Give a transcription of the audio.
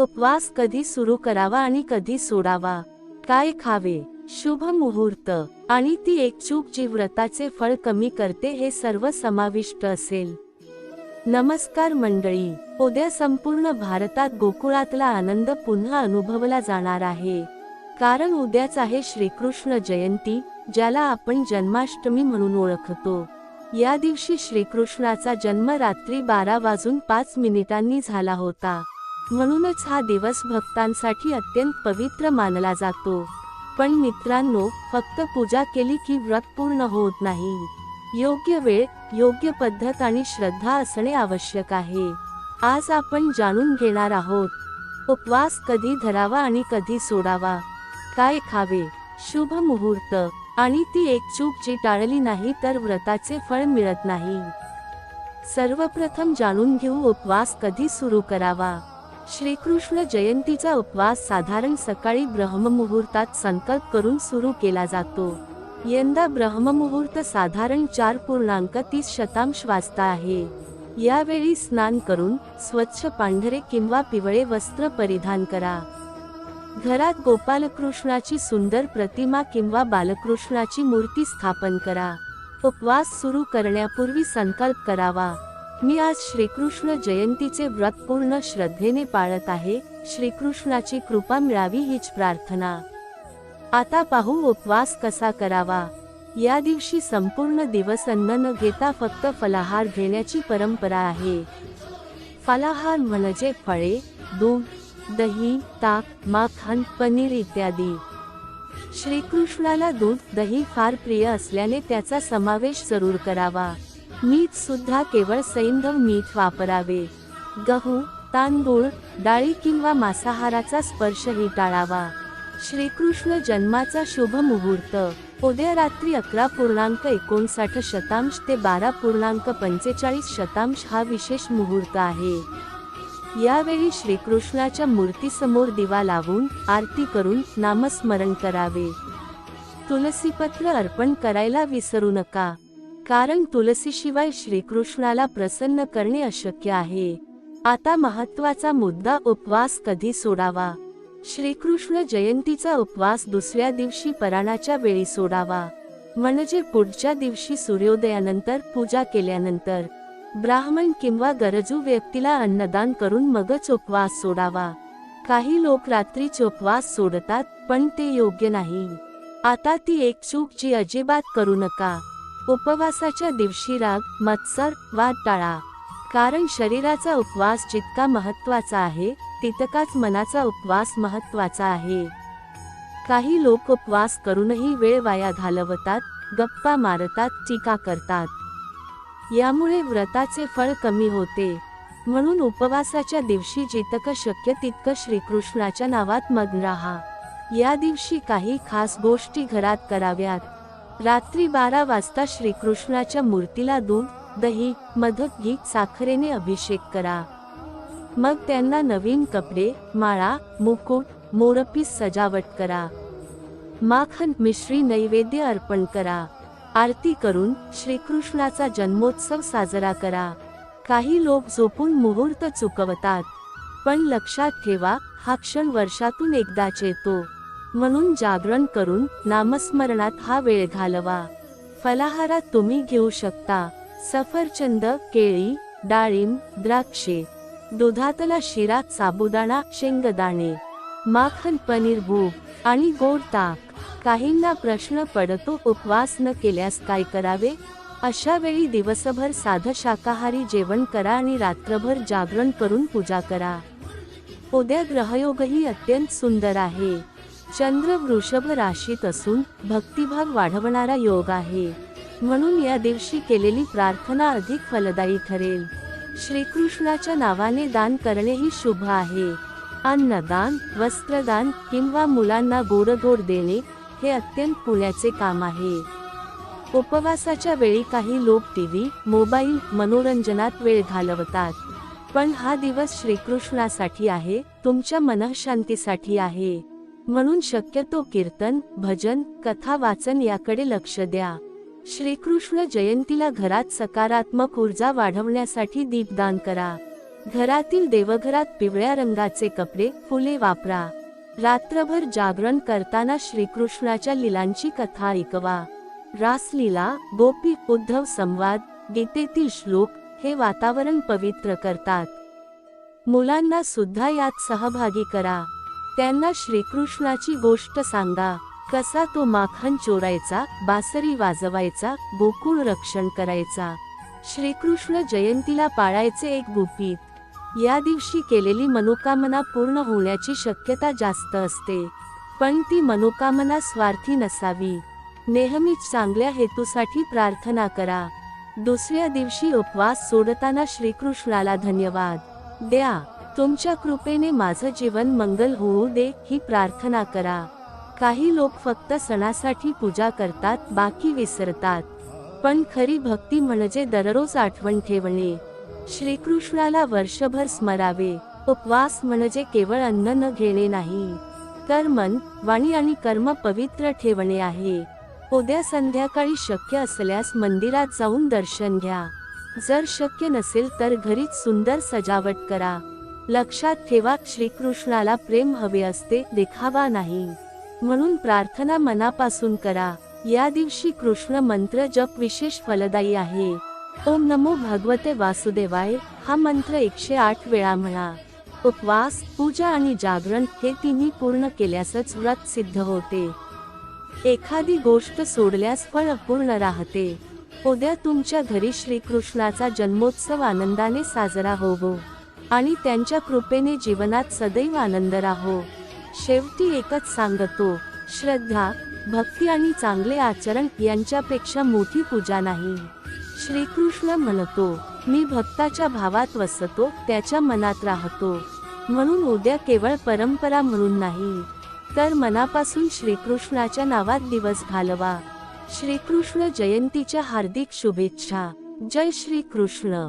उपवास कधी सुरू करावा आणि कधी सोडावा? काय खावे? शुभ मुहूर्त. आणि ती एक चूक जी व्रताचे फळ कमी करते हे सर्व समाविष्ट असेल. नमस्कार मंडळी. उद्या संपूर्ण भारतात गोकुळातला आनंद पुन्हा अनुभवला जाणार आहे. कारण उद्याच आहे श्रीकृष्ण जयंती ज्याला आपण जन्माष्टमी म्हणून ओळखतो. या दिवशी श्रीकृष्णाचा जन्म रात्री बारा वाजून पाच मिनिटांनी झाला होता. म्हणूनच हा दिवस भक्तांसाठी अत्यंत पवित्र मानला जातो. पण मित्रांनो फक्त पूजा केली की व्रत पूर्ण होत नाही. योग्य वेळ योग्य पद्धत आणि श्रद्धा असणे आवश्यक आहे. आज आपण जाणून घेणार आहोत उपवास कधी धरावा आणि कधी सोडावा. काय खावे शुभ मुहूर्त आणि ती एक चूक जी टाळली नाही तर व्रताचे फळ मिळत नाही. सर्वप्रथम जाणून घेऊ उपवास कधी सुरू करावा. श्रीकृष्ण जयंतीचा उपवास साधारण सकाळी ब्रह्ममुहूर्तात संकल्प करून सुरू केला जातो. यंदा ब्रह्ममुहूर्त साधारण चार पूर्णांक तीस शतांश वाजता आहे. यावेळी स्नान करून स्वच्छ पांढरे किंवा पिवळे वस्त्र परिधान करा. घरात गोपालकृष्णाची सुंदर प्रतिमा किंवा बालकृष्णाची मूर्ती स्थापन करा. उपवास सुरू करण्यापूर्वी संकल्प करावा. मी आज श्रीकृष्ण जयंतीचे व्रत पूर्ण श्रद्धेने पाळत आहे. श्रीकृष्णाची कृपा मिळावी हीच प्रार्थना. आता पाहू उपवास कसा करावा. या दिवशी संपूर्ण दिवस अन्न न घेता फक्त फलाहार घेण्याची परंपरा आहे. फलाहार म्हणजे फळे दूध दही ताक माखन पनीर इत्यादी. श्रीकृष्णाला दूध दही फार प्रिय असल्याने त्याचा समावेश जरूर करावा. मीठ सुद्धा केवळ सैंधव मीठ वापरावे. गहू तांदूळ डाळी किंवा मांसाहाराचा स्पर्शही टाळावा श्रीकृष्ण जन्माचा शुभ मुहूर्त. उद्या रात्री अकरा पूर्णांक एकोणसाठ शतांश ते बारा पूर्णांक पंचेचाळीस शतांश हा विशेष मुहूर्त आहे. यावेळी श्रीकृष्णाच्या मूर्तीसमोर दिवा लावून आरती करून नामस्मरण करावे. तुलसीपत्र अर्पण करायला विसरू नका. कारण तुलसीशिवाय श्रीकृष्णाला प्रसन्न करणे अशक्य आहे. आता महत्त्वाचा मुद्दा उपवास कधी सोडावा? श्रीकृष्ण जयंतीचा उपवास दुसऱ्या दिवशी पराणाच्या वेळी सोडावा. म्हणजे पुढच्या दिवशी सूर्योदयानंतर पूजा केल्यानंतर ब्राह्मण किंवा गरजू व्यक्तीला अन्नदान करून मगच उपवास सोडावा. काही लोक रात्री उपवास सोडतात पण ते योग्य नाही. आता ती एक चूक जी अजिबात करू नका. उपवासाच्या दिवशी राग मत्सर वाद टाळा. कारण शरीराचा उपवास जितका महत्त्वाचा आहे तितकाच मनाचा उपवास महत्त्वाचा आहे. काही लोक उपवास करूनही वेळ वाया घालवतात गप्पा मारतात टीका करतात. यामुळे व्रताचे फळ कमी होते. म्हणून उपवासाच्या दिवशी जितकं शक्य तितकं श्रीकृष्णाच्या नावात मग्न राहा. या दिवशी काही खास गोष्टी घरात कराव्यात. रात्री बारा वाजता श्रीकृष्णाच्या मूर्तीला दूध दही मधक घी साखरेने अभिषेक करा. मग त्यांना नवीन कपडे माळा मुकुट मोरपीस सजावट करा. माखन मिश्री नैवेद्य अर्पण करा. आरती करून श्रीकृष्णाचा जन्मोत्सव साजरा करा. काही लोक झोपून मुहूर्त चुकवतात पण लक्षात ठेवा हा क्षण वर्षातून एकदाच येतो. म्हणून जागरण करून नामस्मरणात हा वेळ घालवा. फलाहारात तुम्ही घेऊ शकता. सफरचंद केळी डाळिंब द्राक्षे दुधातला शिरा साबुदाणा शेंगदाणे माखन पनीर भूक आणि गोड ताक. काहींना प्रश्न पडतो उपवास न केल्यास काय करावे? अशा वेळी दिवसभर साधं शाकाहारी जेवण करा आणि रात्रभर जागरण करून पूजा करा. उद्या ग्रहयोगही अत्यंत सुंदर आहे. चंद्र वृषभ राशीत असून भक्तिभाग वाढवणारा योग आहे. म्हणून या दिवशी केलेली प्रार्थना अधिक फलदायी ठरेल. श्रीकृष्णाच्या नावाने दान करणेही शुभ आहे. अन्नदान वस्त्रदान किंवा मुलांना गोडधोड देणे हे अत्यंत पुण्याचे काम आहे. उपवासाच्या वेळी काही लोक टीव्ही मोबाईल मनोरंजनात वेळ घालवतात. पण हा दिवस श्रीकृष्णासाठी आहे तुमच्या मनःशांतीसाठी आहे. म्हणून शक्यतो कीर्तन भजन कथा वाचन याकडे लक्ष द्या. श्रीकृष्ण जयंतीला घरात सकारात्मक ऊर्जा वाढवण्यासाठी दीपदान करा. घरातील देवघरात पिवळ्या रंगाचे कपडे फुले वापरा. रात्रभर जागरण करताना श्रीकृष्णाच्या लीलांची कथा ऐकवा. रासलीला गोपी उद्धव संवाद गीतेतील श्लोक हे वातावरण पवित्र करतात. मुलांना सुद्धा यात सहभागी करा. त्यांना श्रीकृष्णाची गोष्ट सांगा. कसा तो माखन चोरायचा बासरी वाजवायचा गोकुळ रक्षण करायचा. श्रीकृष्ण जयंतीला पाळायचे एक गुपित. या दिवशी केलेली मनोकामना पूर्ण होण्याची शक्यता जास्त असते. पण ती मनोकामना स्वार्थी नसावी. नेहमीच चांगल्या हेतूसाठी प्रार्थना करा. दुसऱ्या दिवशी उपवास सोडताना श्रीकृष्णाला धन्यवाद. द्या. तुमच्या कृपेने माझं जीवन मंगल होऊ दे ही प्रार्थना करा. काही लोक फक्त सणासाठी पूजा करतात बाकी विसरतात. पण खरी भक्ती म्हणजे दररोज आठवण ठेवणे. श्रीकृष्णाला वर्षभर स्मरावे. उपवास म्हणजे केवळ अन्न न घेणे नाही. तर मन वाणी आणि कर्म पवित्र ठेवणे आहे. उद्या संध्याकाळी शक्य असल्यास मंदिरात जाऊन दर्शन घ्या. जर शक्य नसेल तर घरीच सुंदर सजावट करा. लक्षात ठेवा श्रीकृष्णाला प्रेम हवे असते देखावा नाही. म्हणून प्रार्थना मनापासून करा. या दिवशी कृष्ण मंत्र जप विशेष फलदायी आहे. ओम नमो भगवते वासुदेवाय. हा मंत्र एकशे आठ वेळा म्हणा. उपवास पूजा आणि जागरण हे तिन्ही पूर्ण केल्यासच व्रत सिद्ध होते. एखादी गोष्ट सोडल्यास फळ अपूर्ण राहते. उद्या तुमच्या घरी श्रीकृष्णाचा जन्मोत्सव आनंदाने साजरा होवो. आणि त्यांच्या कृपेने जीवनात सदैव आनंद राहो. शेवटी एकच सांगतो श्रद्धा भक्ती आणि चांगले आचरण यांच्यापेक्षा मोठी पूजा नाही. श्रीकृष्ण म्हणतो मी भक्ताच्या भावात वसतो त्याच्या मनात राहतो. म्हणून उद्या केवळ परंपरा म्हणून नाही तर मनापासून श्रीकृष्णाच्या नावात दिवस घालवा. श्रीकृष्ण जयंतीच्या हार्दिक शुभेच्छा. जय श्रीकृष्ण.